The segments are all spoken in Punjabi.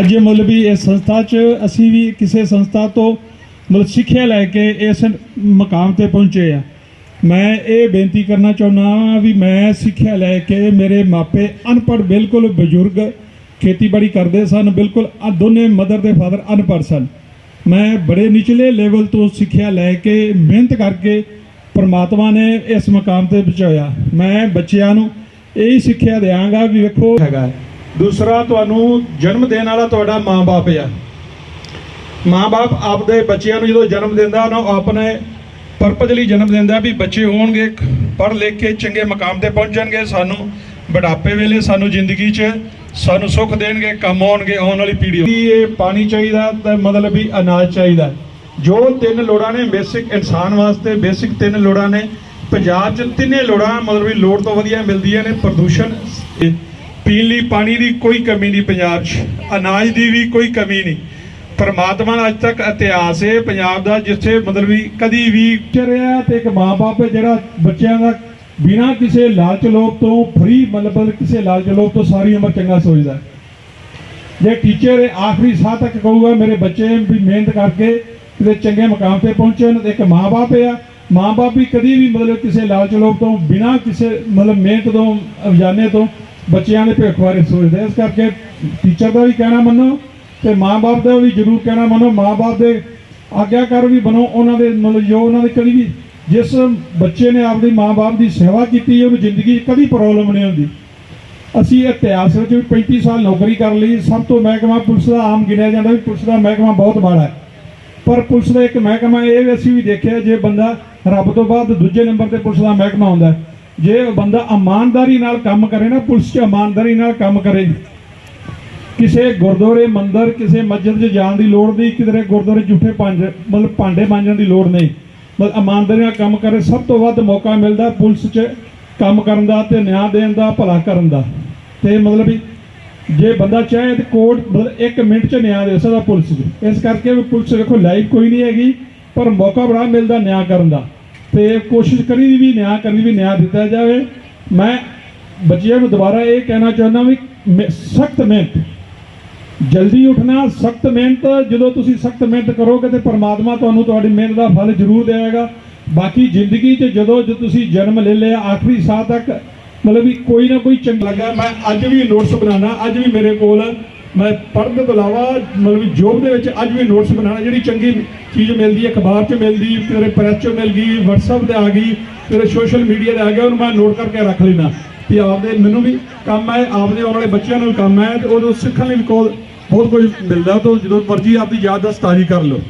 ਅੱਜ ਮੁੱਲ ਵੀ ਇਸ ਸੰਸਥਾ 'ਚ ਅਸੀਂ ਵੀ ਕਿਸੇ ਸੰਸਥਾ ਤੋਂ ਮਤਲਬ ਸਿੱਖਿਆ ਲੈ ਕੇ ਇਸ ਮਕਾਮ ਤੇ ਪਹੁੰਚੇ ਆ। ਮੈਂ ਇਹ ਬੇਨਤੀ ਕਰਨਾ ਚਾਹੁੰਦਾ ਵੀ ਮੈਂ ਸਿੱਖਿਆ ਲੈ ਕੇ ਮੇਰੇ ਮਾਪੇ ਅਨਪੜ੍ਹ ਬਿਲਕੁਲ ਬਜ਼ੁਰਗ ਖੇਤੀਬਾੜੀ ਕਰਦੇ ਸਨ, ਬਿਲਕੁਲ ਆ ਦੋਨੇ ਮਦਰ ਤੇ ਫਾਦਰ ਅਨਪੜ੍ਹ ਸਨ। ਮੈਂ ਬੜੇ ਨਿਚਲੇ ਲੈਵਲ ਤੋਂ ਸਿੱਖਿਆ ਲੈ ਕੇ ਮਿਹਨਤ ਕਰਕੇ ਪਰਮਾਤਮਾ ਨੇ ਇਸ ਮਕਾਮ ਤੇ ਪਹੁੰਚਾਇਆ। ਮੈਂ ਬੱਚਿਆਂ ਨੂੰ ਇਹ ਸਿੱਖਿਆ ਦਿਆਂਗਾ ਵੀ ਵੇਖੋ ਹੈਗਾ ਦੂਸਰਾ, ਤੁਹਾਨੂੰ ਜਨਮ ਦੇਣ ਵਾਲਾ ਤੁਹਾਡਾ ਮਾਂ-ਬਾਪ ਆ। ਮਾਂ-ਬਾਪ ਆਪਦੇ ਬੱਚਿਆਂ ਨੂੰ ਜਦੋਂ ਜਨਮ ਦਿੰਦਾ, ਉਹਨਾਂ ਆਪਣੇ ਪਰਪਸ ਲਈ ਜਨਮ ਦਿੰਦਾ ਵੀ ਬੱਚੇ ਹੋਣਗੇ, ਪੜ੍ਹ ਲਿਖ ਕੇ ਚੰਗੇ ਮਕਾਮ ਤੇ ਪਹੁੰਚਣਗੇ ਸਾਨੂੰ ਬੁਢਾਪੇ ਵੇਲੇ, ਸਾਨੂੰ ਜ਼ਿੰਦਗੀ 'ਚ ਸਾਨੂੰ ਸੁੱਖ ਦੇਣਗੇ, ਕੰਮ ਆਉਣਗੇ, ਆਉਣ ਵਾਲੀ ਪੀੜ੍ਹੀ ਵੀ ਇਹ ਪਾਣੀ ਚਾਹੀਦਾ ਤਾਂ ਮਤਲਬ ਵੀ ਅਨਾਜ ਚਾਹੀਦਾ। ਜੋ ਤਿੰਨ ਲੋੜਾਂ ਨੇ ਬੇਸਿਕ ਇਨਸਾਨ ਵਾਸਤੇ ਬੇਸਿਕ ਤਿੰਨ ਲੋੜਾਂ ਨੇ, ਪੰਜਾਬ 'ਚ ਤਿੰਨੇ ਲੋੜਾਂ ਮਤਲਬ ਵੀ ਲੋੜ ਤੋਂ ਵਧੀਆ ਮਿਲਦੀਆਂ ਨੇ, ਪ੍ਰਦੂਸ਼ਣ ਪੀਣ ਲਈ ਪਾਣੀ ਦੀ ਕੋਈ ਕਮੀ ਨਹੀਂ ਪੰਜਾਬ 'ਚ। ਅਨਾਜ ਦੀ ਵੀ ਕੋਈ ਕਮੀ ਨਹੀਂ। ਪਰਮਾਤਮਾ ਦਾ ਅੱਜ ਤੱਕ ਇਤਿਹਾਸ ਹੈ ਪੰਜਾਬ ਦਾ ਜਿੱਥੇ ਮਤਲਬ ਵੀ ਕਦੀ ਵੀ ਚਰਿਆ ਤੇ ਇੱਕ ਮਾਂ-ਬਾਪ ਜਿਹੜਾ ਬੱਚਿਆਂ ਦਾ ਬਿਨਾਂ ਕਿਸੇ ਲਾਲਚ ਲੋਭ ਤੋਂ ਫਰੀ ਮਤਲਬ ਕਿਸੇ ਲਾਲਚ ਲੋਭ ਤੋਂ ਸਾਰੀ ਉਮਰ ਚੰਗਾ ਸੋਚਦਾ ਜੇ ਟੀਚਰ ਆਖਰੀ ਸਾਹ ਤੱਕ ਕਹੂਗਾ, ਮੇਰੇ ਬੱਚੇ ਵੀ ਮਿਹਨਤ ਕਰਕੇ ਕਿਤੇ ਚੰਗੇ ਮਕਾਮ ਤੇ ਪਹੁੰਚੇ ਤੇ ਇੱਕ ਮਾਂ-ਬਾਪ ਆ। ਮਾਂ-ਬਾਪ ਵੀ ਕਦੀ ਵੀ ਮਤਲਬ ਕਿਸੇ ਲਾਲਚ ਲੋਭ ਤੋਂ ਬਿਨਾਂ ਕਿਸੇ ਮਤਲਬ ਮਿਹਨਤ ਤੋਂ ਅਵਜਾਨੇ ਤੋਂ ਬੱਚਿਆਂ ਦੇ ਭਵਿੱਖ ਬਾਰੇ ਸੋਚਦੇ ਇਸ ਕਰਕੇ ਟੀਚਰ ਦਾ ਵੀ ਕਹਿਣਾ ਮੰਨੋ ਤੇ ਮਾਂ-ਬਾਪ ਦਾ ਵੀ ਜ਼ਰੂਰ ਕਹਿਣਾ ਮੰਨੋ। ਮਾਂ-ਬਾਪ ਦੇ ਆਗਿਆਕਾਰ ਵੀ ਬਣੋ, ਉਹਨਾਂ ਦੇ ਮਤਲਬ ਜੋ ਉਹਨਾਂ ਦੇ ਕਦੀ ਵੀ ਜਿਸ ਬੱਚੇ ਨੇ ਆਪਦੀ ਮਾਂ-ਬਾਪ ਦੀ ਸੇਵਾ ਕੀਤੀ ਉਹਨੂੰ ਜ਼ਿੰਦਗੀ 'ਚ ਕਦੀ ਪ੍ਰੋਬਲਮ ਨਹੀਂ ਹੁੰਦੀ। ਅਸੀਂ ਇਤਿਹਾਸ ਵਿੱਚ ਵੀ 35 ਸਾਲ ਨੌਕਰੀ ਕਰ ਲਈ। ਸਭ ਤੋਂ ਮਹਿਕਮਾ ਪੁਲਿਸ ਦਾ ਆਮ ਗਿਣਿਆ ਜਾਂਦਾ ਵੀ ਪੁਲਿਸ ਦਾ ਮਹਿਕਮਾ ਬਹੁਤ ਮਾੜਾ ਹੈ। ਪਰ ਪੁਲਿਸ ਦਾ ਇੱਕ ਮਹਿਕਮਾ ਇਹ ਵੀ ਅਸੀਂ ਵੀ ਦੇਖਿਆ, ਜੇ ਬੰਦਾ ਰੱਬ ਤੋਂ ਬਾਅਦ ਦੂਜੇ ਨੰਬਰ ਤੇ ਪੁਲਿਸ ਦਾ ਮਹਿਕਮਾ ਹੁੰਦਾ ਹੈ। ਜੇ ਬੰਦਾ ਇਮਾਨਦਾਰੀ ਨਾਲ ਕੰਮ ਕਰੇ ਨਾ, ਪੁਲਿਸ 'ਚ ਇਮਾਨਦਾਰੀ ਨਾਲ ਕੰਮ ਕਰੇ। ਕਿਸੇ ਗੁਰਦੁਆਰੇ ਮੰਦਰ, ਕਿਸੇ ਮਸਜਿਦ 'ਚ ਜਾਣ ਦੀ ਲੋੜ ਨਹੀਂ, ਕਿਧਰੇ ਗੁਰਦੁਆਰੇ ਝੂਠੇ ਪੰਜ ਮਤਲਬ ਭਾਂਡੇ ਮਾਂਜਣ ਦੀ ਲੋੜ ਨਹੀਂ। ਮਤਲਬ ਇਮਾਨਦਾਰੀ ਨਾਲ ਕੰਮ ਕਰੇ, ਸਭ ਤੋਂ ਵੱਧ ਮੌਕਾ ਮਿਲਦਾ ਪੁਲਿਸ 'ਚ ਕੰਮ ਕਰਨ ਦਾ ਤੇ ਨਿਆਂ ਦੇਣ ਦਾ, ਭਲਾ ਕਰਨ ਦਾ। ਤੇ ਮਤਲਬ ਜੇ ਬੰਦਾ ਚਾਹੇ ਤੇ ਕੋਰਟ, ਮਤਲਬ 1 ਮਿੰਟ 'ਚ ਨਿਆਂ ਦੇ ਸਕਦਾ ਪੁਲਿਸ 'ਚ। ਇਸ ਕਰਕੇ ਵੀ ਪੁਲਿਸ ਦੇਖੋ ਲਾਈਵ ਕੋਈ ਨਹੀਂ ਹੈਗੀ, ਪਰ ਮੌਕਾ ਬੜਾ ਮਿਲਦਾ ਨਿਆਂ ਕਰਨ ਦਾ। ਤੇ ਕੋਸ਼ਿਸ਼ ਕਰੀ ਦੀ ਵੀ ਨਿਆਂ ਕਰਨੀ, ਵੀ ਨਿਆਂ ਦਿੱਤਾ ਜਾਵੇ। ਮੈਂ ਬੱਚਿਆਂ ਨੂੰ ਦੁਬਾਰਾ ਇਹ ਕਹਿਣਾ ਚਾਹੁੰਦਾ ਵੀ ਸਖਤ ਮਿਹਨਤ, ਜਲਦੀ ਉੱਠਣਾ, ਸਖਤ ਮਿਹਨਤ, ਜਦੋਂ ਤੁਸੀਂ ਸਖਤ ਮਿਹਨਤ ਕਰੋਗੇ ਤੇ ਪਰਮਾਤਮਾ ਤੁਹਾਨੂੰ ਤੁਹਾਡੀ ਮਿਹਨਤ ਦਾ ਫਲ ਜ਼ਰੂਰ ਦੇਵੇਗਾ। ਬਾਕੀ ਜ਼ਿੰਦਗੀ 'ਚ ਜਦੋਂ ਜੋ ਤੁਸੀਂ ਜਨਮ ਲੈ ਲਿਆ, ਆਖਰੀ ਸਾਹ ਤੱਕ, ਮਤਲਬ ਵੀ ਕੋਈ ਨਾ ਕੋਈ ਚੰਗਾ ਲੱਗਾ। ਮੈਂ ਅੱਜ ਵੀ ਨੋਟਸ ਬਣਾਉਣਾ, ਅੱਜ ਵੀ ਮੇਰੇ ਕੋਲ ਮੈਂ ਪੜ੍ਹਨ ਤੋਂ ਇਲਾਵਾ ਮਤਲਬ ਜੋਬ ਦੇ ਵਿੱਚ ਅੱਜ ਵੀ ਨੋਟਸ ਬਣਾਉਣਾ, ਜਿਹੜੀ ਚੰਗੀ ਚੀਜ਼ ਮਿਲਦੀ ਹੈ, ਅਖਬਾਰ 'ਚ ਮਿਲਦੀ, ਤੇਰੇ ਪ੍ਰੈਸ 'ਚ ਮਿਲ ਗਈ, WhatsApp ਤੇ ਆ ਗਈ, ਤੇਰੇ ਸੋਸ਼ਲ ਮੀਡੀਆ ਤੇ ਆ ਗਿਆ, ਉਹਨੂੰ ਮੈਂ ਨੋਟ ਕਰਕੇ ਰੱਖ ਲੈਣਾ ਵੀ ਆਪਦੇ ਮੈਨੂੰ ਵੀ ਕੰਮ ਹੈ, ਆਪਦੇ ਆਉਣ ਵਾਲੇ ਬੱਚਿਆਂ ਨੂੰ ਵੀ ਕੰਮ ਹੈ, ਤੇ ਉਦੋਂ ਸਿੱਖਣ ਲਈ ਕੋਲ ਬਹੁਤ ਕੁਝ ਮਿਲਦਾ, ਤਾਂ ਜਦੋਂ ਮਰਜ਼ੀ ਆਪਦੀ ਯਾਦ ਦਾ ਤਾਜ਼ੀ ਕਰ ਲਓ।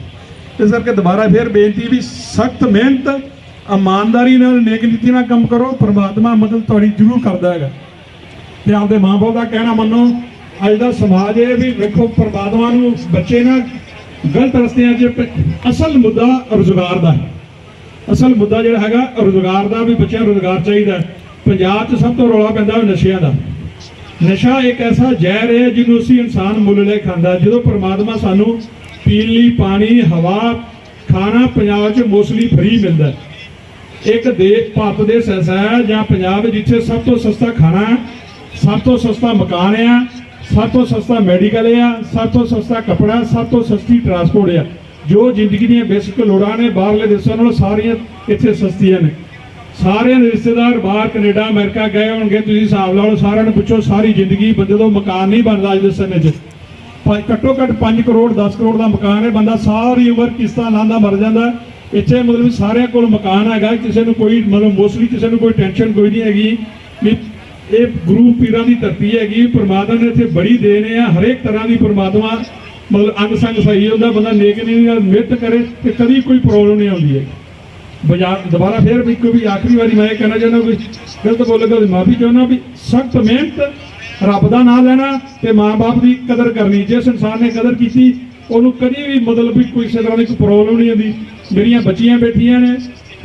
ਇਸ ਕਰਕੇ ਦੁਬਾਰਾ ਫੇਰ ਬੇਨਤੀ ਵੀ ਸਖਤ ਮਿਹਨਤ, ਇਮਾਨਦਾਰੀ ਨਾਲ ਨੇਕ ਨੀਤੀ ਨਾਲ ਕੰਮ ਕਰੋ, ਪ੍ਰਮਾਤਮਾ ਮਦਦ ਤੁਹਾਡੀ ਜ਼ਰੂਰ ਕਰਦਾ ਹੈਗਾ। ਤੇ ਆਪਦੇ ਮਾਂ-ਬਾਪ ਦਾ ਕਹਿਣਾ ਮੰਨੋ ਅੱਜ ਦਾ ਸਮਾਜ ਇਹ ਵੀ ਵੇਖੋ, ਪਰਮਾਤਮਾ ਨੂੰ ਬੱਚੇ ਨਾ ਗਲਤ ਰਸਤਿਆਂ 'ਚ ਅਸਲ ਮੁੱਦਾ ਰੁਜ਼ਗਾਰ ਦਾ ਹੈ। ਅਸਲ ਮੁੱਦਾ ਜਿਹੜਾ ਹੈਗਾ, ਰੁਜ਼ਗਾਰ ਦਾ ਵੀ ਬੱਚਿਆਂ ਨੂੰ ਰੁਜ਼ਗਾਰ ਚਾਹੀਦਾ ਪੰਜਾਬ 'ਚ ਸਭ ਤੋਂ ਰੌਲਾ ਪੈਂਦਾ ਨਸ਼ਿਆਂ ਦਾ। ਨਸ਼ਾ ਇੱਕ ਐਸਾ ਜ਼ਹਿਰ ਹੈ ਜਿਹਨੂੰ ਅਸੀਂ ਇਨਸਾਨ ਮੁੱਲ ਲੈ ਖਾਂਦਾ ਜਦੋਂ ਪਰਮਾਤਮਾ ਸਾਨੂੰ ਪੀਣ ਲਈ ਪਾਣੀ, ਹਵਾ, ਖਾਣਾ ਪੰਜਾਬ 'ਚ ਮੋਸਟਲੀ ਫ੍ਰੀ ਮਿਲਦਾ ਇੱਕ ਦੇ, ਭਾਰਤ ਦੇ ਐਸਾ ਹੈ ਜਾਂ ਪੰਜਾਬ ਜਿੱਥੇ ਸਭ ਤੋਂ ਸਸਤਾ ਖਾਣਾ ਸਭ ਤੋਂ ਸਸਤਾ ਮਕਾਨ ਆ ਸਭ ਤੋਂ ਸਸਤਾ ਮੈਡੀਕਲ ਆ ਸਭ ਤੋਂ ਸਸਤਾ ਕੱਪੜਾ ਸਭ ਤੋਂ ਸਸਤੀ ਟਰਾਂਸਪੋਰਟ ਆ। ਜੋ ਜ਼ਿੰਦਗੀ ਦੀਆਂ ਬੇਸਿਕ ਲੋੜਾਂ ਨੇ, ਬਾਹਰਲੇ ਦੇਸ਼ਾਂ ਨਾਲੋਂ ਸਾਰੀਆਂ ਇੱਥੇ ਸਸਤੀਆਂ ਨੇ। ਸਾਰਿਆਂ ਦੇ ਰਿਸ਼ਤੇਦਾਰ ਬਾਹਰ ਕੈਨੇਡਾ, ਅਮਰੀਕਾ ਗਏ ਹੋਣਗੇ, ਤੁਸੀਂ ਹਿਸਾਬ ਲਾ ਲਓ, ਸਾਰਿਆਂ ਨੂੰ ਪੁੱਛੋ, ਸਾਰੀ ਜ਼ਿੰਦਗੀ ਬੰਦੇ ਤੋਂ ਮਕਾਨ ਨਹੀਂ ਬਣਦਾ ਅੱਜ ਦੇ ਸਮੇਂ 'ਚ। ਭਾਈ, ਘੱਟੋ ਘੱਟ 5 ਕਰੋੜ 10 ਕਰੋੜ ਦਾ ਮਕਾਨ ਹੈ, ਬੰਦਾ ਸਾਰੀ ਉਮਰ ਕਿਸ਼ਤਾਂ ਲਾਂਦਾ ਮਰ ਜਾਂਦਾ। ਇੱਥੇ ਮਤਲਬ ਸਾਰਿਆਂ ਕੋਲ ਮਕਾਨ ਹੈਗਾ, ਕਿਸੇ ਨੂੰ ਕੋਈ, ਮਤਲਬ ਮੋਸਟਲੀ ਕਿਸੇ ਨੂੰ ਕੋਈ ਟੈਨਸ਼ਨ ਕੋਈ ਨਹੀਂ ਹੈਗੀ। ਵੀ ਇਹ ਗੁਰੂ ਪੀਰਾਂ ਦੀ ਧਰਤੀ ਹੈਗੀ, ਪਰਮਾਤਮਾ ਨੇ ਇੱਥੇ ਬੜੀ ਦੇਣ ਆ, ਹਰੇਕ ਤਰ੍ਹਾਂ ਦੀ ਪਰਮਾਤਮਾ, ਮਤਲਬ ਅੰਗ ਸੰਗ ਸਹੀ ਹੁੰਦਾ, ਬੰਦਾ ਨੇਕ ਨਹੀਂ ਮਿਹਨਤ ਕਰੇ ਤੇ ਕਦੀ ਕੋਈ ਪ੍ਰੋਬਲਮ ਨਹੀਂ ਆਉਂਦੀ ਹੈ ਬਾਜ਼ਾਰ, ਦੁਬਾਰਾ ਫੇਰ ਵੀ ਕੋਈ ਵੀ ਆਖਰੀ ਵਾਰੀ ਮੈਂ ਇਹ ਕਹਿਣਾ ਚਾਹੁੰਦਾ ਵੀ ਗਲਤ ਬੋਲੇਗਾ ਤਾਂ ਮਾਫੀ ਚਾਹੁੰਦਾ ਵੀ ਸਖਤ ਮਿਹਨਤ ਰੱਬ ਦਾ ਨਾਮ ਲੈਣਾ ਤੇ ਮਾਂ-ਬਾਪ ਦੀ ਕਦਰ ਕਰਨੀ, ਜਿਸ ਇਨਸਾਨ ਨੇ ਕਦਰ ਕੀਤੀ, ਉਹਨੂੰ ਕਦੀ ਵੀ ਮਤਲਬ ਵੀ ਕੋਈ ਕਿਸੇ ਤਰ੍ਹਾਂ ਦੀ ਕੋਈ ਪ੍ਰੋਬਲਮ ਨਹੀਂ ਆਉਂਦੀ। ਮੇਰੀਆਂ ਬੱਚੀਆਂ ਬੈਠੀਆਂ ਨੇ,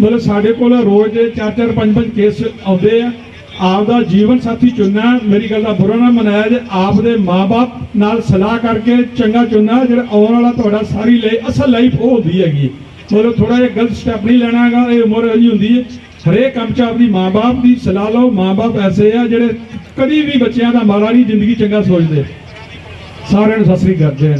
ਮਤਲਬ ਸਾਡੇ ਕੋਲ ਰੋਜ਼ ਦੇ 4-4 5-5 ਕੇਸ ਆਉਂਦੇ ਆ। ਆਪਦਾ ਜੀਵਨ ਸਾਥੀ ਚੁਣਨਾ ਮੇਰੀ ਗੱਲ ਦਾ ਬੁਰਾ ਨਾ ਮਨਾਇਆ ਜੇ ਆਪਦੇ ਮਾਪੇ ਨਾਲ ਸਲਾਹ ਕਰਕੇ ਚੰਗਾ ਚੁਣਨਾ ਜਿਹੜਾ ਆਉਣ ਵਾਲਾ ਤੁਹਾਡਾ ਸਾਰੀ ਲਈ ਅਸਲ ਲਾਈਫ ਉਹ ਹੁੰਦੀ ਹੈਗੀ। ਮਤਲਬ ਥੋੜਾ ਜਿਹਾ ਗਲਤ ਸਟੈਪ ਨਹੀਂ ਲੈਣਾ ਹੈਗਾ ਇਹ ਉਮਰ ਅਜੀ ਹੁੰਦੀ ਹੈ। ਹਰੇਕ ਕੰਮ 'ਚ ਆਪਣੀ ਮਾਂ-ਬਾਪ ਦੀ ਸਲਾਹ ਲਓ। ਮਾਂ-ਬਾਪ ਐਸੇ ਆ ਜਿਹੜੇ ਕਦੀ ਵੀ ਬੱਚਿਆਂ ਦਾ ਮਾੜਾ ਨਹੀਂ, ਜ਼ਿੰਦਗੀ ਚੰਗਾ ਸੋਚਦੇ। ਸਾਰਿਆਂ ਨੂੰ ਸਤਿ ਸ੍ਰੀ ਅਕਾਲ, ਜੈ